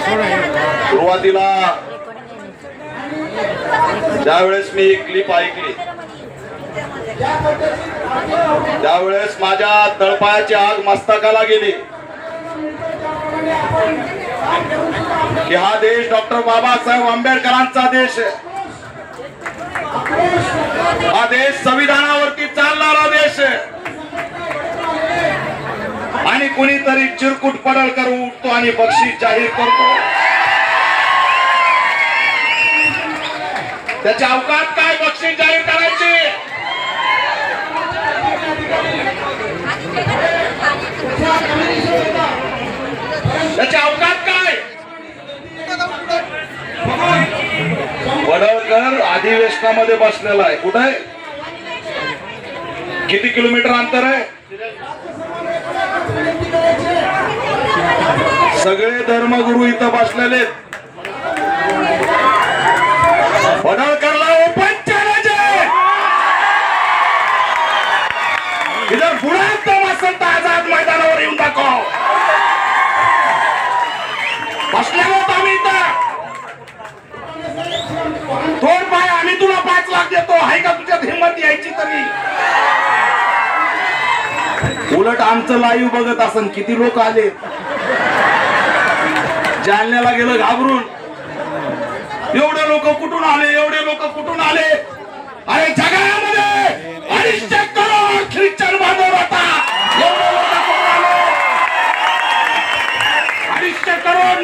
सुरुवातीला ज्यावेळेस मी एक क्लिप ऐकली त्यावेळेस माझ्या तळपायाची आग मस्तकाला गेली. की हा देश डॉक्टर बाबासाहेब आंबेडकरांचा देश आहे. हा देश संविधान चालणारा देश आहे आणि कुणीतरी चिरकुट पडळ करून उठतो आणि बक्षीस जाहीर करतो. त्याच्या अवकाश काय बक्षीस जाहीर करायचे? त्याच्या अवकाश काय? वडळकर अधिवेशनामध्ये बसलेला आहे. कुठे आहे? किती किलोमीटर अंतर आहे? सगळे धर्मगुरू इथं बसलेले आहेत. वडळकरला ओपन चॅलेंज आहे. इधर बुडात दम आझाद मैदानावर येऊन दाखव. बसलेलो होत आम्ही इथं. पाय आम्ही तुला पाच लाख देतो. आहे का तुझ्यात हिंमत यायची तरी? उलट आमचं लाईव्ह बघत असन. किती लोक आले जालन्याला गेलं घाबरून. एवढे लोक कुठून आले? एवढे लोक कुठून आले? अरे जगामध्ये अडीचशे करोड ख्रिश्चन बांधव आता. एवढे लोक कुठून आले? अडीचशे करोड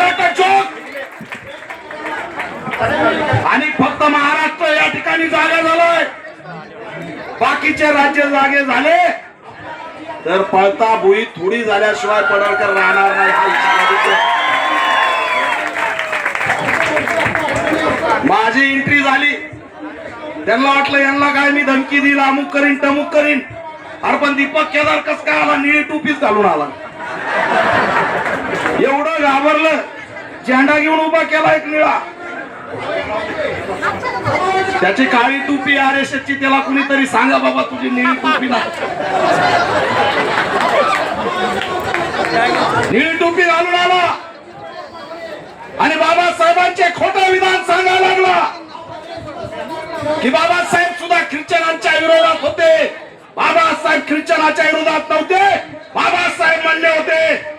आणि फक्त महाराष्ट्र या ठिकाणी जागा झालाय. बाकीचे राज्य जागे झाले. तर पळता भुई थोडी झाल्याशिवाय पडळकर राहणार नाही हा विचार माझी एंट्री झाली. त्यांना वाटलं यांना काय मी धमकी दिला अमुक करीन टमुक करीन. अरे पण दीपक केदार कस काय आला? निळी टोपीच घालून आला. एवढं घाबरलं झेंडा घेऊन उभा केला एक निळा. त्याची काळी टोपी आर एस ची त्याला कुणीतरी सांगा बाबा तुझी निळी टोपी ना. निळी टोपी की बाबासाहेब सुद्धा ख्रिश्चनांच्या विरोधात होते. बाबासाहेब ख्रिश्चनाच्या विरोधात